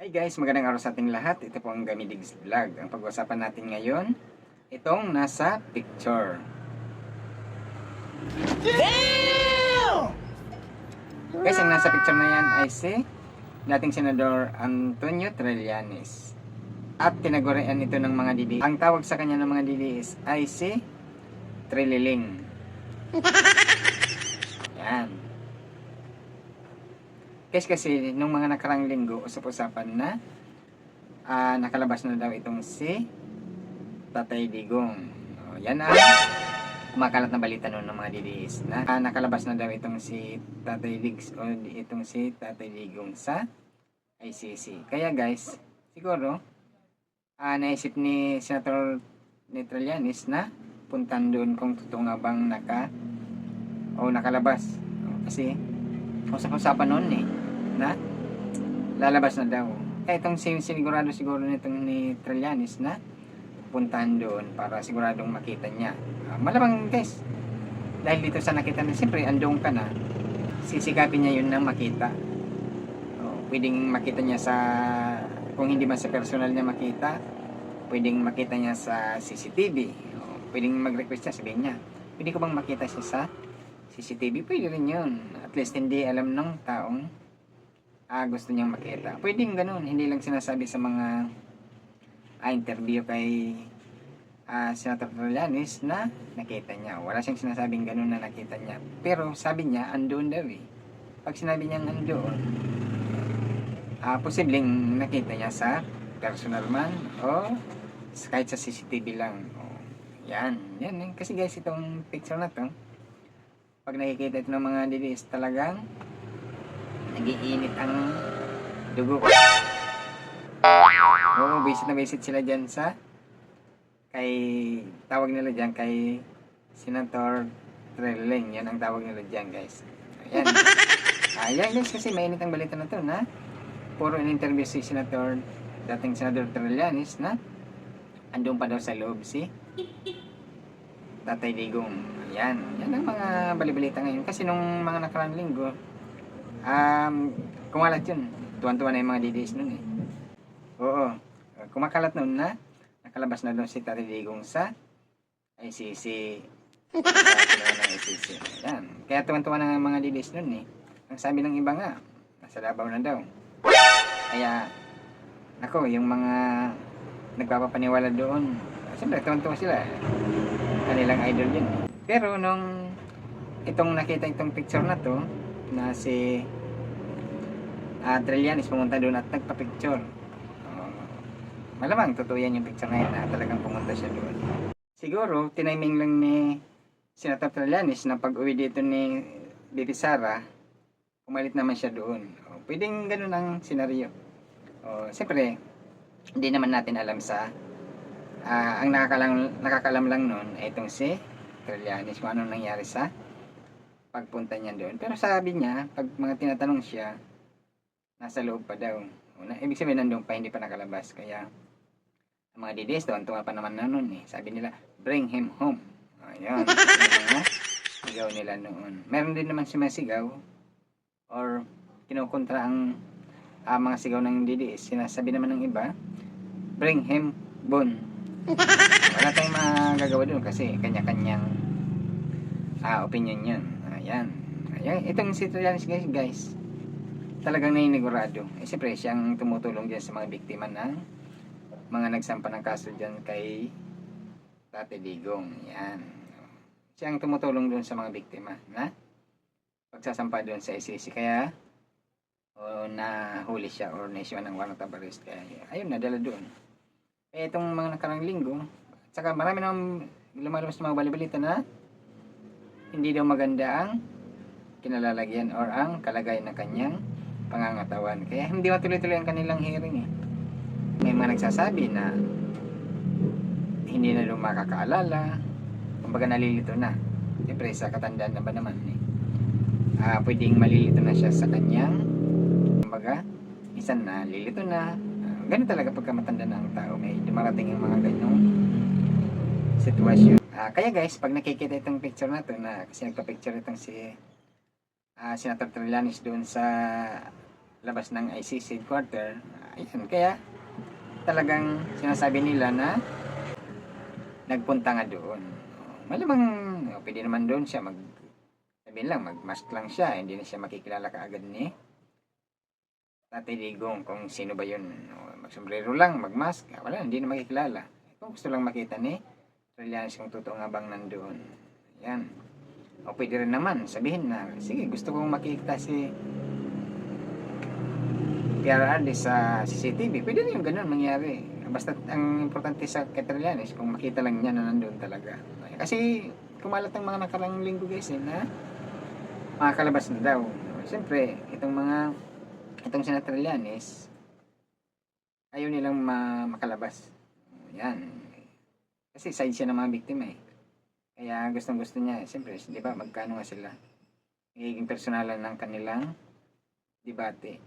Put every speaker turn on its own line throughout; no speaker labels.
Hi guys, magandang araw sa ating lahat. Ito po ang Gamidigs Vlog. Ang pag-uusapan natin ngayon, itong nasa picture. Guys, ang nasa picture na yan ay si dating Senador Antonio Trillanes. At tinagurian ito ng mga didi. Ang tawag sa kanya ng mga didi is ay si Trililing. Yan. Guys, kasi nung mga nakarang linggo, usap-usapan na ah, nakalabas na daw itong si Tatay Digong. O, yan ang kumakalat na balita noon ng mga DDS na ah, nakalabas na daw itong si Tatay Digs o itong si Tatay Digong sa ICC. Kaya guys, siguro ah, naisip ni Senator Netralianis na puntan doon kung totoo nga bang naka o nakalabas. O, kasi usap-usapan noon eh na lalabas na daw. Eh, itong sin- sinigurado siguro nitong ni Trillanes na puntahan doon para siguradong makita niya. Ah, malamang guys, dahil dito sa nakita niya, siyempre andong ka na, sisikapin niya yun na makita. Oh, pwedeng makita niya sa, kung hindi man sa personal niya makita, pwedeng makita niya sa CCTV. Oh, pwedeng mag-request niya, sabihin niya, pwede ko bang makita siya sa CCTV? Pwede rin yun. At least hindi alam ng taong ah, gusto niyang makita. Pwedeng ganun, hindi lang sinasabi sa mga ah, interview kay ah, Senator Trillanes na nakita niya. Wala siyang sinasabing ganun na nakita niya. Pero sabi niya, andoon daw eh. Pag sinabi niya andoon, ah, posibleng nakita niya sa personal man o kahit sa CCTV lang. O, yan, yan. eh. Kasi guys, itong picture na to, pag nakikita ito ng mga DDS talagang nagiinit ang dugo. Oo, visit na visit sila dyan sa kay tawag nila dyan kay Senator Trelling. Yan ang tawag nila dyan guys. Ayan. Ayan guys kasi mainit ang balita na to na puro in-interview si Senator dating Senator Trillanes na andun pa daw sa loob si Tatay Digong. Yan. Yan ang mga balibalita ngayon. Kasi nung mga nakarang linggo, um, kumalat yun. Tuwan-tuwa na yung mga DDS nun eh. Oo. Kumakalat nun na nakalabas na doon si Tatay Digong sa ICC. Sa ICC. Yan. Kaya tuwan-tuwa na nga mga DDS nun eh. Ang sabi ng iba nga, nasa Davao na daw. Kaya, ako, yung mga nagpapapaniwala doon, siyempre, tuwan-tuwa sila kanilang idol yun. Pero nung itong nakita itong picture na to, na si uh, Trillanes pumunta doon at nagpa-picture. Uh, malamang totoo yan yung picture na yun na talagang pumunta siya doon. Siguro, tiniming lang ni Senator Trillanes na pag uwi dito ni Bibi Sara, pumalit naman siya doon. Uh, pwedeng ganun ang senaryo. Uh, Siyempre, hindi naman natin alam sa Ah, ang nakakalam, nakakalam lang nun ay itong si Trillanes kung anong nangyari sa pagpunta niya doon. Pero sabi niya, pag mga tinatanong siya, nasa loob pa daw. Una, ibig sabihin nandun pa, hindi pa nakalabas. Kaya, ang mga DDS doon, tuwa pa naman na noon eh. Sabi nila, bring him home. Ayun. Mga sigaw nila noon. Meron din naman si mga sigaw or kinukontra ang ah, mga sigaw ng DDS. Sinasabi naman ng iba, bring him bon wala tayong magagawa doon kasi kanya-kanyang ah, opinion yun. Ayan. Ayan. Itong si Trillanes guys, guys, talagang nainigurado. Eh, siyempre, siyang tumutulong dyan sa mga biktima ng mga nagsampa ng kaso dyan kay Tate Digong. Yan. Siyang tumutulong doon sa mga biktima na pagsasampa doon sa ICC. Kaya, o nahuli siya or na-issue ng warrant of. Kaya, ayun, nadala doon. Eh, itong mga nakarang linggo, at saka marami nang lumalabas ng mga balibalita na hindi daw maganda ang kinalalagyan or ang kalagayan ng kanyang pangangatawan. Kaya hindi matuloy-tuloy ang kanilang hearing eh. May mga nagsasabi na hindi na daw makakaalala, kumbaga nalilito na. Siyempre sa katandaan na ba naman eh. Ah, pwedeng malilito na siya sa kanyang kumbaga, minsan na lilito na, Ah, ganun talaga pagka matanda na ang tao, may dumarating yung mga ganyong sitwasyon. Ah, kaya guys, pag nakikita itong picture na to, na kasi nagpa-picture itong si ah, Senator Trillanes doon sa labas ng ICC headquarter. Ayan, kaya talagang sinasabi nila na nagpunta nga doon. Malamang oh, pwede naman doon siya mag sabihin lang, mag-mask lang siya, hindi na siya makikilala kaagad ni Tatay Digong kung sino ba yun. O, Magsombrero lang, mag-mask, wala, hindi na makikilala. Kung gusto lang makita ni Trillanes kung totoo nga nandoon. Yan. O pwede rin naman, sabihin na, sige, gusto kong makita si PRRD sa CCTV. Pwede rin yung ganun mangyari. Basta ang importante sa kay Trillanes, kung makita lang niya na nandoon talaga. Kasi kumalat ang mga nakarang linggo guys eh, na makakalabas na daw. Siyempre, itong mga itong sina Trillanes ayaw nilang ma- makalabas. Yan. Kasi side siya ng mga biktima eh. Kaya gustong gusto niya, siyempre, di ba, magkano nga sila? Magiging personalan ng kanilang debate.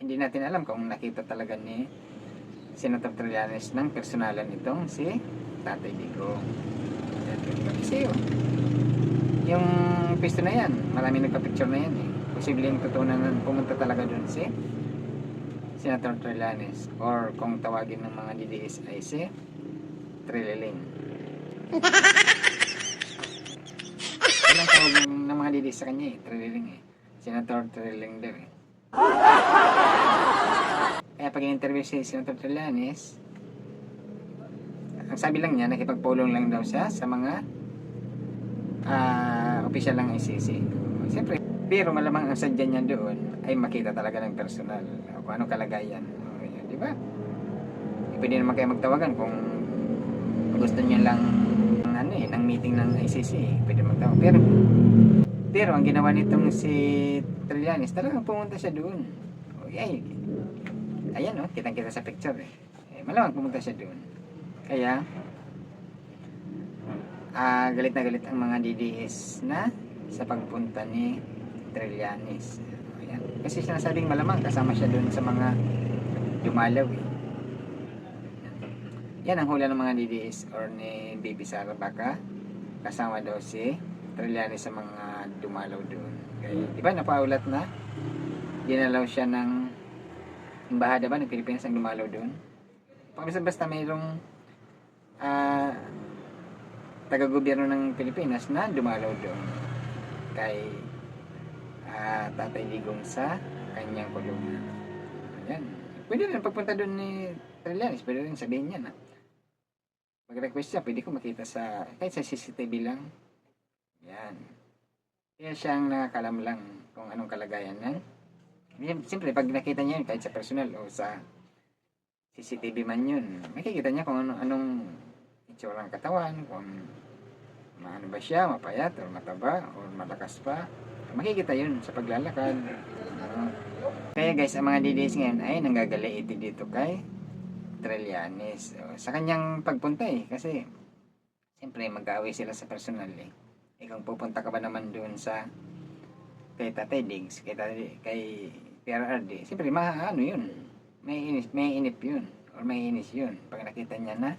Hindi natin alam kung nakita talaga ni Senator Trillanes ng personalan itong si Tatay Digo. Kasi yun, yung pisto na yan, marami nagpa-picture na yan eh. Posibleng totoo na pumunta talaga dun si Senator Trillanes or kung tawagin ng mga DDS ay si Trililing. Ilang tawag ng, mga DDS sa kanya eh, Trililing eh. Senator Trililing daw eh. Kaya pag in-interview si Senator Trillanes, ang sabi lang niya, nakipagpulong lang daw siya sa mga ah opisyal ng ICC. Siyempre, pero malamang ang sadya niya doon ay makita talaga ng personal kung anong kalagayan. Di ba? Pwede naman kayo magtawagan kung gusto niya lang ano eh, ng meeting ng ICC. eh, Pwede magtawag. Pero, pero ang ginawa nitong si Trillanes, talagang pumunta siya doon. O, ay, ayan o, kitang kita sa picture eh. eh malamang pumunta siya doon. Kaya, ah galit na galit ang mga DDS na sa pagpunta ni Trillanes. Ayan. Kasi sinasabing malamang kasama siya doon sa mga dumalaw eh. Yan ang hula ng mga DDS or ni Baby Sara baka kasama daw si Trillanes sa mga dumalaw doon. Di ba napaulat na dinalaw siya ng embahada ba ng Pilipinas ang dumalaw doon? Basta basta mayroong ah taga-gobyerno ng Pilipinas na dumalaw doon kay ah, Tatay Digong sa kanyang kulungan. Ayan. Pwede rin pagpunta doon ni Trillanes, pwede rin sabihin niya na mag-request siya, pwede ko makita sa kahit sa CCTV lang. Yan. Kaya siyang nakakalam lang kung anong kalagayan ng Siyempre, pag nakita niya yun, kahit sa personal o sa CCTV man yun, makikita niya kung ano, anong itsura ng katawan, kung maano ba siya, mapayat, o mataba, o malakas pa. Makikita yun sa paglalakad. Ano. Kaya guys, ang mga DDS ngayon ay nanggagalaiti dito kay Trillanes. O, Sa kanyang pagpunta eh, kasi siyempre mag-away sila sa personal eh. Eh kung pupunta ka ba naman doon sa kay Tatay Diggs, kay, Tatay, kay PRRD, siyempre ma, ano yun, may inis, may inip yun, or may inis yun, pag nakita niya na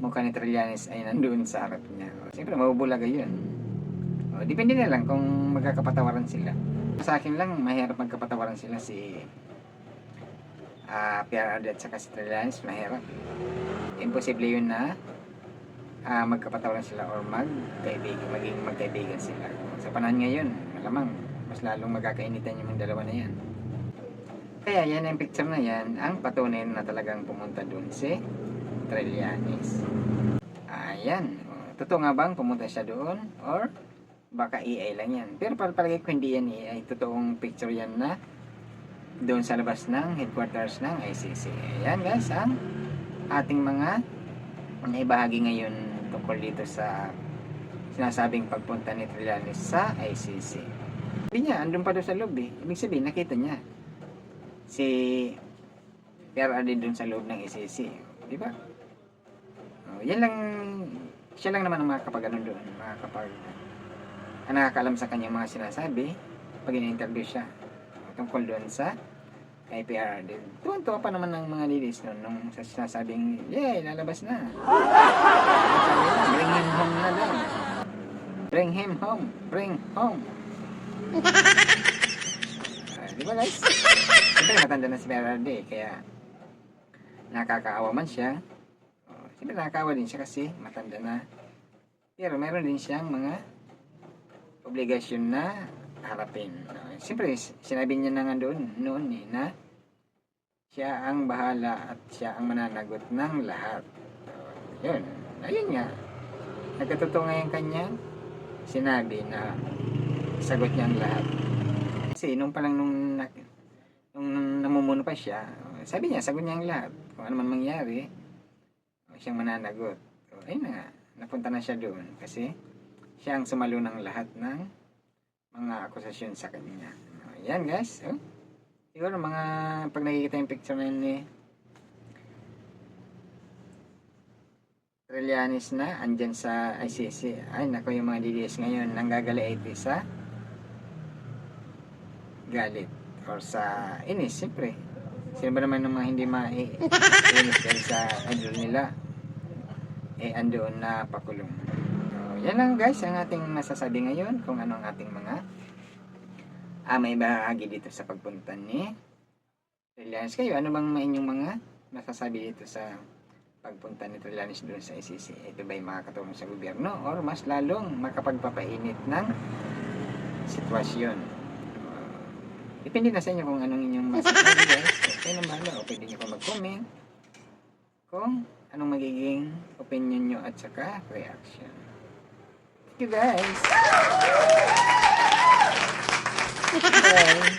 mukha ni Trillanes ay nandoon sa harap niya. O, Siyempre, mabubulaga yun. O, depende na lang kung magkakapatawaran sila. Sa akin lang, mahirap magkapatawaran sila si ah PRRD at saka si Trillanes, mahirap. Imposible yun na ah magkapatawaran sila or magkaibigan, maging magkaibigan sila. Sa panahon ngayon, malamang, mas lalong magkakainitan yung dalawa na yan. Kaya yan ang picture na yan, ang patunay na talagang pumunta doon si Trillanes. Ayan. Totoo nga bang pumunta siya doon? Or baka AI lang yan. Pero pal- palagay ko hindi yan AI. Totoong picture yan na doon sa labas ng headquarters ng ICC. Ayan guys, ang ating mga naibahagi ngayon tungkol dito sa sinasabing pagpunta ni Trillanes sa ICC. Sabi niya, andun pa doon sa loob eh. Ibig sabihin, nakita niya si PRRD doon sa loob ng ICC. Di ba? Oh, yan lang, siya lang naman ang makakapag ano doon, makakapag ang nakakalam sa kanyang mga sinasabi pag in-interview siya tungkol doon sa kay PRRD. Tuwan-tuwa pa naman ng mga ladies noon nung sa sinasabing, yay, lalabas na. Na, bring him home na daw. Bring him home. Bring home. Ah, di ba guys? Siyempre, matanda na si Berardi, kaya nakakaawa man siya. Oh, Siyempre, nakakaawa din siya kasi matanda na. Pero meron din siyang mga obligasyon na harapin. Oh, Siyempre, sinabi niya na nga doon, noon eh, na siya ang bahala at siya ang mananagot ng lahat. Yun. Ayun nga. Nagkatotoo nga yung kanyang sinabi na sagot niya ang lahat. Kasi nung palang nung, nung namumuno pa siya, sabi niya, sagot niya ang lahat. Kung ano man mangyari, siyang mananagot. O, ayun na nga, napunta na siya doon kasi siya ang sumalo ng lahat ng mga akusasyon sa kanya. O, yan guys, oh. Siguro mga pag nakikita yung picture na yun ni Trillanes na andyan sa ICC. Ay, nako yung mga DDS ngayon nanggagalit sa galit or sa inis, siyempre. Sino ba naman ng mga hindi ma-inis dahil sa idol nila? Eh, andoon na pakulong. So, yan lang guys, ang ating masasabi ngayon kung ano ang ating mga ah, may bahagi dito sa pagpunta ni Trillanes. Kayo, ano bang inyong mga masasabi dito sa pagpunta ni Trillanes doon sa ICC? Ito ba'y makakatulong sa gobyerno or mas lalong makapagpapainit ng sitwasyon? Uh, depende na sa inyo kung anong inyong masasabi guys. Okay na bahala. O pwede nyo pa mag-comment kung anong magiging opinion nyo at saka reaction. Thank you guys! Bye!